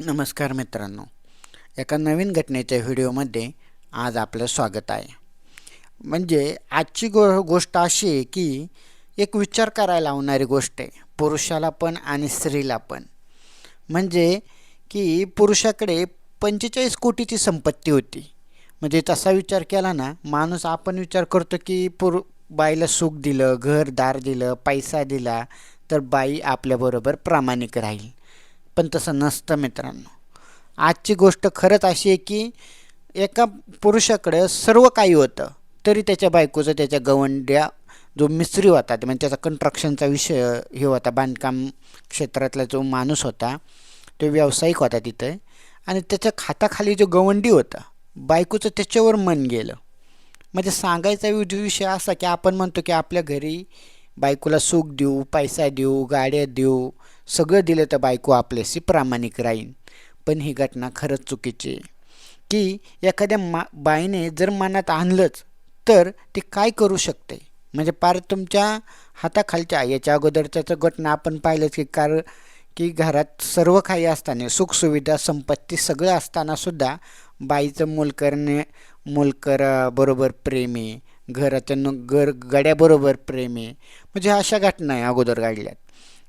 नमस्कार मित्रांनो. एका नवीन घटनेच्या व्हिडिओमध्ये आज आपलं स्वागत आहे. म्हणजे आजची गो गोष्ट अशी आहे की एक विचार करायला लावणारी गोष्ट आहे पुरुषाला पण आणि स्त्रीला पण. म्हणजे की पुरुषाकडे पंचेचाळीस कोटीची संपत्ती होती. म्हणजे तसा विचार केला ना माणूस आपण विचार करतो की पुरु बाईला सुख दिलं घरदार दिलं पैसा दिला तर बाई आपल्याबरोबर प्रामाणिक राहील. पण तसं नसतं मित्रांनो. आजची गोष्ट खरंच अशी आहे की एका पुरुषाकडं सर्व काही होतं तरी त्याच्या बायकोचं त्याच्या गवंड्या जो मिस्त्री होता ते म्हणजे त्याचा कंट्रक्शनचा विषय हे होता बांधकाम क्षेत्रातला जो माणूस होता तो व्यावसायिक होता तिथं. आणि त्याच्या खाताखाली जो गवंडी होता बायकोचं त्याच्यावर मन गेलं. म्हणजे सांगायचा विषय असा की आपण म्हणतो की आपल्या घरी बायकोला सुख देऊ पैसा देऊ गाड्या देऊ सगळं दिलं तर बायको आपल्याशी प्रामाणिक राहील पण ही घटना खरंच चुकीची आहे. की एखाद्या मा बाईने जर मनात आणलंच तर ती काय करू शकते? म्हणजे पार तुमच्या हाताखालच्या याच्या अगोदरच्या घटना आपण पाहिलंच की कार की घरात सर्व काही असताना सुखसुविधा संपत्ती सगळं असतानासुद्धा बाईचं मूल करणे प्रेमी बरोबर घराच्या न घर गड्याबरोबर प्रेमी म्हणजे अशा घटना आहे अगोदर घडल्यात.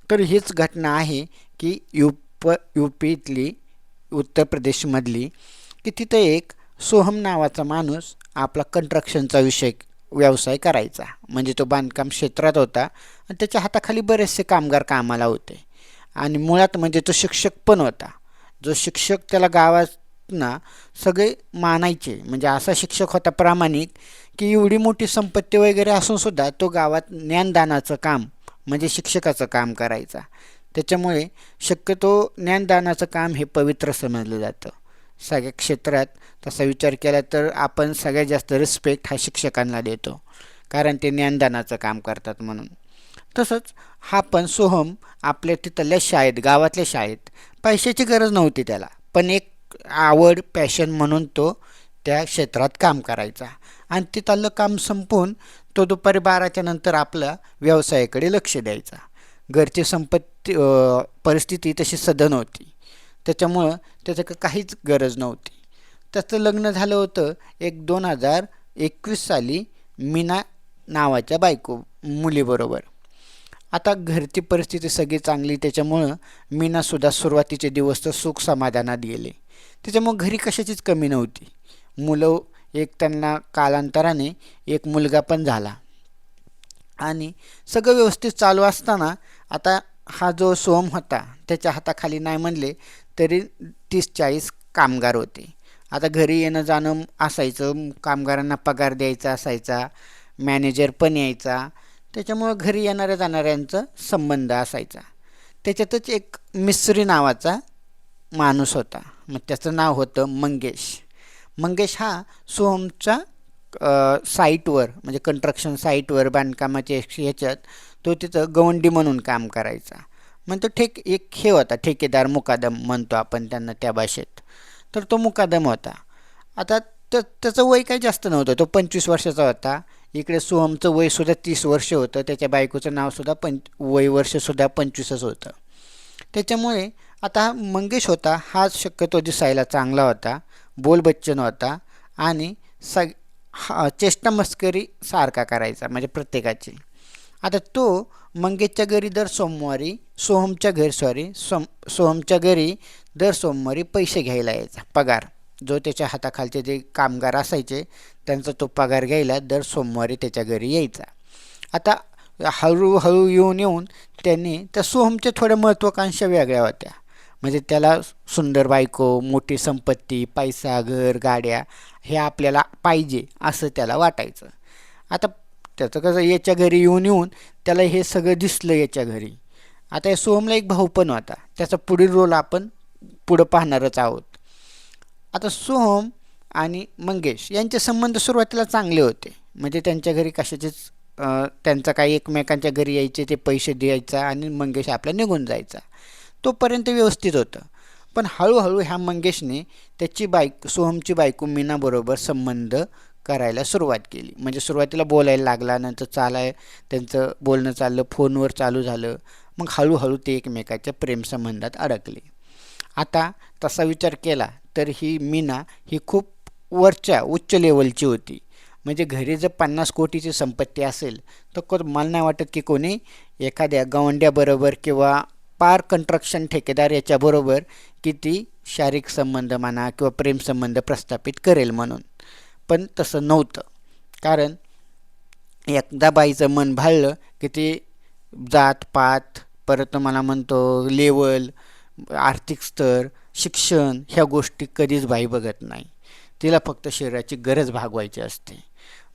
तर हीच घटना आहे की युप यू पीतली उत्तर प्रदेशमधली की तिथं एक सोहम नावाचा माणूस आपला कन्स्ट्रक्शनचा विषय व्यवसाय करायचा. म्हणजे तो बांधकाम क्षेत्रात होता आणि त्याच्या हाताखाली बरेचसे कामगार कामाला होते. आणि मुळात म्हणजे तो शिक्षक पण होता. जो शिक्षक त्याला गावातना सगळे मानायचे. म्हणजे असा शिक्षक होता प्रामाणिक की एवढी मोठी संपत्ती वगैरे असूनसुद्धा तो गावात ज्ञानदानाचं काम म्हणजे शिक्षकाचं काम करायचा. त्याच्यामुळे शक्यतो ज्ञानदानाचं काम हे पवित्र समजलं जातं. सगळ्या क्षेत्रात तसा विचार केला तर आपण सगळ्यात जास्त रिस्पेक्ट हा शिक्षकांना देतो. कारण ते ज्ञानदानाचं काम करतात म्हणून. तसंच हा पण सोहम आपल्या तिथल्या शाळेत गावातल्या शाळेत पैशाची गरज नव्हती त्याला. पण एक आवड पॅशन म्हणून तो त्या क्षेत्रात काम करायचा. आणि तिथलं काम संपवून तो दुपारी बाराच्या नंतर आपल्या व्यवसायाकडे लक्ष द्यायचा. घरची संपत्ती परिस्थिती तशी सधन होती. त्याच्यामुळं त्याचं काहीच गरज नव्हती. त्याचं लग्न झालं होतं एक दोन हजार एकवीस साली मीना नावाच्या बायको मुलीबरोबर. आता घरची परिस्थिती सगळी चांगली त्याच्यामुळं मीनासुद्धा सुरुवातीचे दिवस तर सुख समाधानात गेले. त्याच्यामुळं घरी कशाचीच कमी नव्हती. मुलं एक त्यांना कालांतराने एक मुलगा पण झाला. आणि सगळं व्यवस्थित चालू असताना आता हा जो सोम होता त्याच्या हाताखाली नाही म्हणले तरी तीस चाळीस कामगार होते. आता घरी येणं जाणं असायचं कामगारांना पगार द्यायचा असायचा मॅनेजर पण यायचा. त्याच्यामुळं घरी येणाऱ्या जाणाऱ्यांचा संबंध असायचा. त्याच्यातच एक मिस्री नावाचा माणूस होता. मग त्याचं नाव होतं मंगेश. मंगेश हा सोहमचा साईटवर म्हणजे कंस्ट्रक्शन साईटवर बांधकामाच्या ह्याच्यात तो तिथं गवंडी म्हणून काम करायचा. मग तो ठेक एक हे होता ठेकेदार मुकादम म्हणतो आपण त्यांना त्या भाषेत. तर तो मुकादम होता. आता तर त्याचं वय काही जास्त नव्हतं तो पंचवीस वर्षाचा होता. इकडे सोहमचं वयसुद्धा तीस वर्ष होतं त्याच्या बायकोचं नावसुद्धा पंच वय वर्षसुद्धा पंचवीसच होतं. त्याच्यामुळे आता हा मंगेश होता हा शक्यतो दिसायला चांगला होता. बोलबच्चन होता आणि सग हा चेष्टामस्करी सारखा करायचा म्हणजे प्रत्येकाची. आता तो मंगेशच्या घरी दर सोमवारी सोहमच्या घरी सॉरी सोम सोहमच्या घरी दर सोमवारी पैसे घ्यायला यायचा पगार. जो त्याच्या हाताखालचे जे कामगार असायचे त्यांचा तो पगार घ्यायला दर सोमवारी त्याच्या घरी यायचा. आता हळूहळू येऊन येऊन त्यांनी त्या सोहमच्या थोड्या महत्त्वाकांक्षा वेगळ्या होत्या. म्हणजे त्याला सुंदर बायको मोठी संपत्ती पैसा घर गाड्या हे आपल्याला पाहिजे असं त्याला वाटायचं. आता त्याचं कसं याच्या घरी येऊन येऊन त्याला हे सगळं दिसलं याच्या घरी. आता या सोहमला एक भाऊ पण होता. त्याचा पुढील रोल आपण पुढं पाहणारच आहोत. आता सोहम आणि मंगेश यांचे संबंध सुरुवातीला चांगले होते. म्हणजे त्यांच्या घरी कशाचेच त्यांचा काही एकमेकांच्या घरी यायचे ते पैसे द्यायचा आणि मंगेश आपला निघून जायचा. तोपर्यंत व्यवस्थित होतं. पण हळूहळू ह्या मंगेशने त्याची बायक सोहमची बायको मीनाबरोबर संबंध करायला सुरुवात केली. म्हणजे सुरुवातीला बोलायला लागला नंतर चालाय त्यांचं बोलणं चाललं फोनवर चालू झालं. मग हळूहळू ते एकमेकाच्या प्रेमसंबंधात अडकले. आता तसा विचार केला तर ही मीना ही खूप वरच्या उच्च लेवलची होती. म्हणजे घरी जर पन्नास कोटीची संपत्ती असेल तर को मला नाही वाटत की कोणी एखाद्या गवंड्याबरोबर किंवा पार कंट्रक्शन ठेकेदार याच्याबरोबर किती शारीरिक संबंध म्हणा किंवा प्रेमसंबंध प्रस्थापित करेल म्हणून. पण तसं नव्हतं. कारण एकदा बाईचं मन भाळलं की ते जात पात परत मला म्हणतो लेवल आर्थिक स्तर शिक्षण ह्या गोष्टी कधीच बाई बघत नाही. तिला फक्त शरीराची गरज भागवायची असते.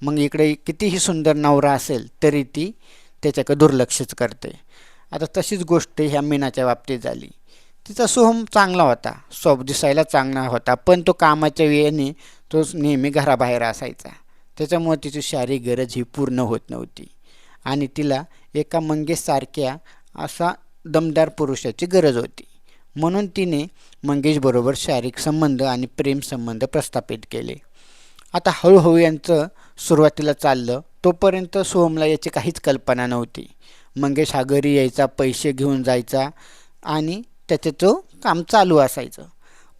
मग इकडे कितीही सुंदर नवरा असेल तरी ती त्याच्याकडे दुर्लक्षच करते. आता तशीच गोष्ट ह्या मीनाच्या बाबतीत झाली. तिचा सोहम चांगला होता. सोब दिसायला चांगला होता पण तो कामाच्या वेळेने तो नेहमी घराबाहेर असायचा. त्याच्यामुळे तिची शारीरिक गरज ही पूर्ण होत नव्हती. आणि तिला एका मंगेशसारख्या असा दमदार पुरुषाची गरज होती. म्हणून तिने मंगेशबरोबर शारीरिक संबंध आणि प्रेमसंबंध प्रस्थापित केले. आता हळूहळू यांचं सुरुवातीला चाललं तोपर्यंत सोहमला याची काहीच कल्पना नव्हती. मंगेश हा घरी यायचा पैसे घेऊन जायचा आणि त्याचं तो काम चालू असायचं.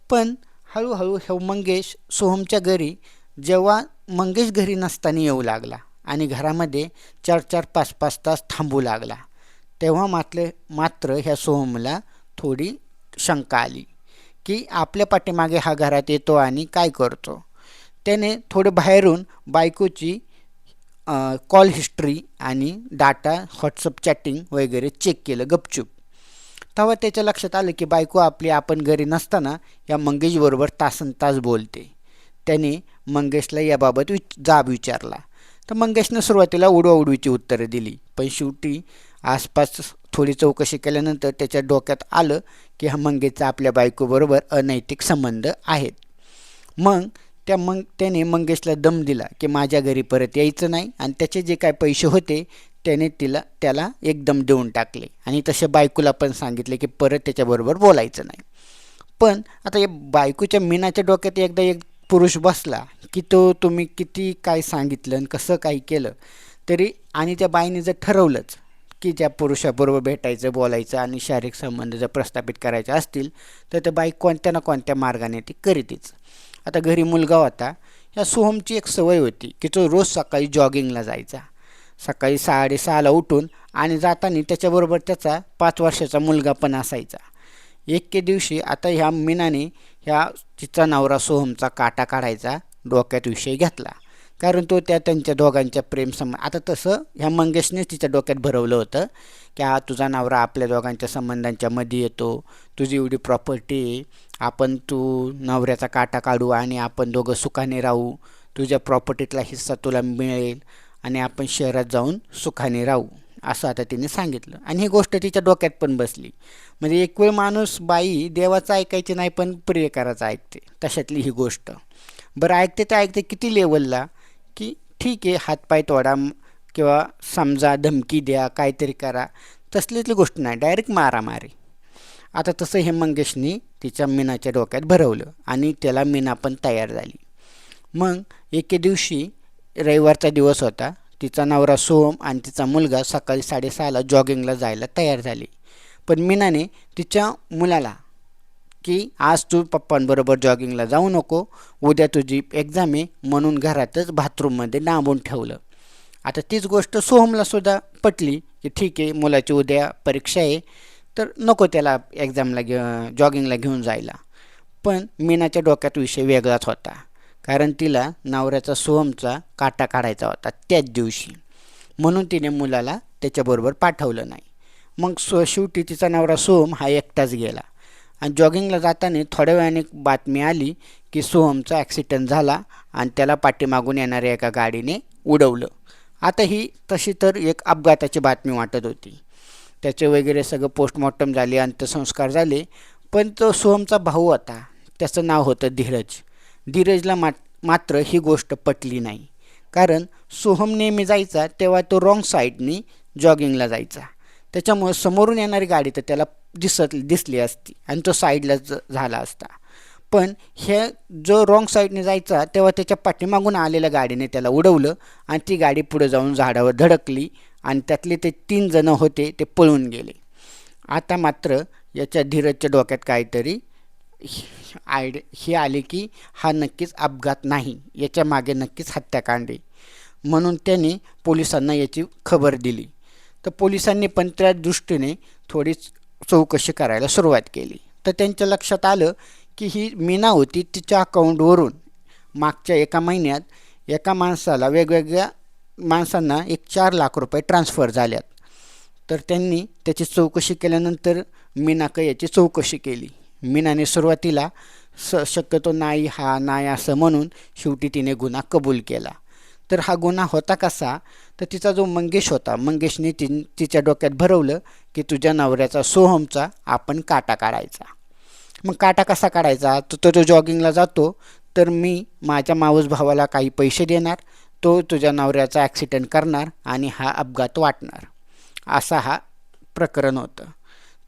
पण हळूहळू हे मंगेश सोहमच्या घरी जेव्हा मंगेश घरी नसताना येऊ लागला आणि घरामध्ये चार चार पाच पाच तास थांबू लागला तेव्हा मात्र मात्र ह्या सोहमला थोडी शंका आली की आपल्या पाठीमागे हा घरात येतो आणि काय करतो? त्याने थोडं बाहेरून बायकोची कॉल हिस्ट्री आणि डाटा व्हॉट्सअप चॅटिंग वगैरे चेक केलं गपचूप. तेव्हा त्याच्या लक्षात आलं की बायको आपली आपण घरी नसताना या मंगेशबरोबर तासन तास बोलते. त्याने मंगेशला याबाबत विच जाब विचारला. तर मंगेशनं सुरुवातीला उडवाउडवीची उत्तरं दिली पण शेवटी आसपास थोडी चौकशी केल्यानंतर त्याच्या डोक्यात आलं की हा मंगेशचा आपल्या बायकोबरोबर अनैतिक संबंध आहेत. मग त्या मग त्याने मंगेशला दम दिला की माझ्या घरी परत यायचं नाही आणि त्याचे जे काय पैसे होते त्याने तिला त्याला एकदम देऊन टाकले. आणि तसे बायकोला पण सांगितले की परत त्याच्याबरोबर बोलायचं नाही. पण आता या बायकोच्या मीनाच्या डोक्यात एकदा एक पुरुष बसला की तो तुम्ही किती काय सांगितलं आणि कसं काही केलं तरी आणि त्या बाईने जर ठरवलंच की त्या पुरुषाबरोबर भेटायचं बोलायचं आणि शारीरिक संबंध जर प्रस्थापित करायचे असतील तर त्या बाई कोणत्या ना कोणत्या मार्गाने ती करीतीच. आता घरी मुलगा होता या सोहमची एक सवय होती की तो रोज सकाळी जॉगिंगला जायचा. सकाळी साडेसहाला उठून आणि जाताना त्याच्याबरोबर त्याचा पाच वर्षाचा मुलगा पण असायचा. एके दिवशी आता ह्या मीनाने ह्या तिचा नवरा सोहमचा काटा काढायचा डोक्यात विषय घेतला. कारण तो त्या त्यांच्या दोघांच्या प्रेमसंब आता तसं ह्या मंगेशनेच तिच्या डोक्यात भरवलं होतं की हा तुझा नवरा आपल्या दोघांच्या संबंधांच्या मध्ये येतो तुझी एवढी प्रॉपर्टी आहे आपण तू नवऱ्याचा काटा काढू आणि आपण दोघं सुखाने राहू तुझ्या प्रॉपर्टीतला हिस्सा तुला मिळेल आणि आपण शहरात जाऊन सुखाने राहू असं आता तिने सांगितलं. आणि ही गोष्ट तिच्या डोक्यात पण बसली. म्हणजे एक वेळ माणूस बाई देवाचं ऐकायची नाही पण प्रियकाराचं ऐकते. तशातली ही गोष्ट. बरं ऐकते तर ऐकते किती लेवलला की ठीक आहे हातपाय तोडा किंवा समजा धमकी द्या काहीतरी करा तसलीतली गोष्ट नाही डायरेक्ट मारामारी. आता तसं हे मंगेशनी तिच्या मीनाच्या डोक्यात भरवलं आणि त्याला मीना पण तयार झाली. मग एके दिवशी रविवारचा दिवस होता तिचा नवरा सोम आणि तिचा मुलगा सकाळी साडेसहाला जॉगिंगला जायला तयार झाले. पण मीनाने तिच्या मुलाला की आज तू पप्पांबरोबर जॉगिंगला जाऊ नको उद्या तुझी एक्झाम आहे म्हणून घरातच बाथरूममध्ये डांबून ठेवलं. आता तीच गोष्ट सोहमलासुद्धा पटली की ठीक आहे मुलाची उद्या परीक्षा आहे तर नको त्याला एक्झामला घे जॉगिंगला घेऊन जायला. पण मीनाच्या डोक्यात विषय वेगळाच होता कारण तिला नवऱ्याचा सोहमचा काटा काढायचा होता त्याच दिवशी. म्हणून तिने मुलाला त्याच्याबरोबर पाठवलं नाही. मग सो शेवटी तिचा नवरा सोहम हा एकटाच गेला. आणि जॉगिंगला जाताना थोड्या वेळाने बातमी आली की सोहमचा ॲक्सिडेंट झाला आणि त्याला पाठीमागून येणाऱ्या एका गाडीने उडवलं. आता ही तशी तर एक अपघाताची बातमी वाटत होती. त्याचे वगैरे सगळं पोस्टमॉर्टम झाले अंत्यसंस्कार झाले पण तो सोहमचा भाऊ होता. त्याचं नाव होतं धीरज. धीरजला मा मात्र ही गोष्ट पटली नाही. कारण सोहम नेहमी जायचा तेव्हा तो रॉंग साईडनी जॉगिंगला जायचा. त्याच्यामुळं समोरून येणारी गाडी तर त्याला दिसत दिसली असती आणि तो साईडला झाला असता. पण हे जो रॉंग साईडने जायचा तेव्हा त्याच्या पाठीमागून आलेल्या गाडीने त्याला उडवलं आणि ती गाडी पुढे जाऊन झाडावर धडकली आणि त्यातले ते तीन जणं होते ते पळून गेले. आता मात्र याच्या धीरजच्या डोक्यात काहीतरी आयड हे आले की हा नक्कीच अपघात नाही याच्या मागे नक्कीच हत्याकांड. आहे म्हणून त्याने पोलिसांना याची खबर दिली. तर पोलिसांनी पण त्या दृष्टीने थोडीच चौकशी करायला सुरुवात केली. तर त्यांच्या लक्षात आलं की ही मीना होती तिच्या अकाउंटवरून मागच्या एका महिन्यात एका माणसाला वेगवेगळ्या माणसांना एक चार लाख रुपये ट्रान्स्फर झाल्यात. तर त्यांनी त्याची चौकशी केल्यानंतर मीनाकं याची चौकशी केली. मीनाने सुरुवातीला स शक्यतो नाही हा नाही असं म्हणून शेवटी तिने गुन्हा कबूल केला. तर हा गुन्हा होता कसा? तर तिचा जो मंगेश होता मंगेशने ति तिच्या डोक्यात भरवलं की तुझ्या नवऱ्याचा सोहमचा आपण काटा काढायचा. मग काटा कसा काढायचा? तर तो जो जॉगिंगला जातो तर मी माझ्या मावस भावाला काही पैसे देणार तो तुझ्या नवऱ्याचा ॲक्सिडेंट करणार आणि हा अपघात वाटणार. असा हा प्रकरण होतं.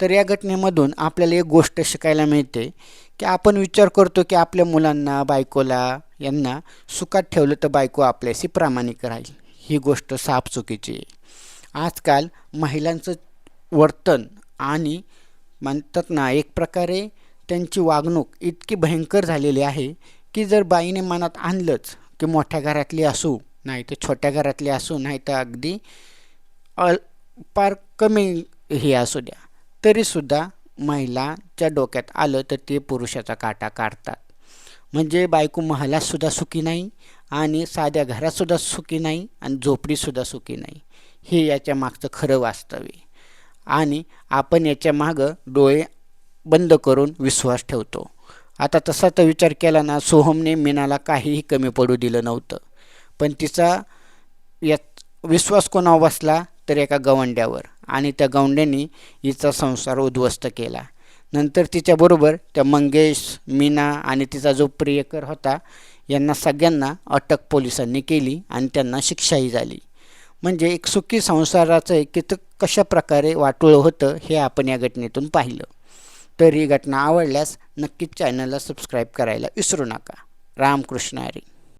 तर या घटनेमधून आपल्याला एक गोष्ट शिकायला मिळते की आपण विचार करतो की आपल्या मुलांना बायकोला यांना सुखात ठेवलं तर बायको आपल्याशी प्रामाणिक राहील. ही गोष्ट साफ चुकीची आहे. आजकाल महिलांचं वर्तन आणि म्हणतात ना एक प्रकारे त्यांची वागणूक इतकी भयंकर झालेली आहे की जर बाईने मनात आणलंच की मोठ्या घरातली असू नाही तर छोट्या घरातली असू नाही तर अगदी अल फार कमी हे असू द्या. तरीसुद्धा महिलाच्या डोक्यात आलं तर ते पुरुषाचा काटा काढतात. म्हणजे बायको महालातसुद्धा सुखी नाही आणि साध्या घरातसुद्धा सुखी नाही आणि झोपडीसुद्धा सुखी नाही. हे याच्या मागचं खरं वास्तव्य आणि आपण याच्या मागं डोळे बंद करून विश्वास ठेवतो. आता तसा तर विचार केला ना सोहमने मीनाला काहीही कमी पडू दिलं नव्हतं. पण तिचा यात विश्वास कोणावर बसला? तर एका गवंड्यावर. आणि त्या गवंड्याने हिचा संसार उद्ध्वस्त केला. नंतर तिच्याबरोबर त्या मंगेश मीना आणि तिचा जो प्रियकर होता यांना सगळ्यांना अटक पोलिसांनी केली आणि त्यांना शिक्षाही झाली. म्हणजे एक सुखी संसाराचं एक किती कशा प्रकारे वाटोळं होतं हे आपण या घटनेतून पाहिलं. तर ही घटना आवडल्यास नक्कीच चॅनलला सबस्क्राईब करायला विसरू नका. रामकृष्ण हरी.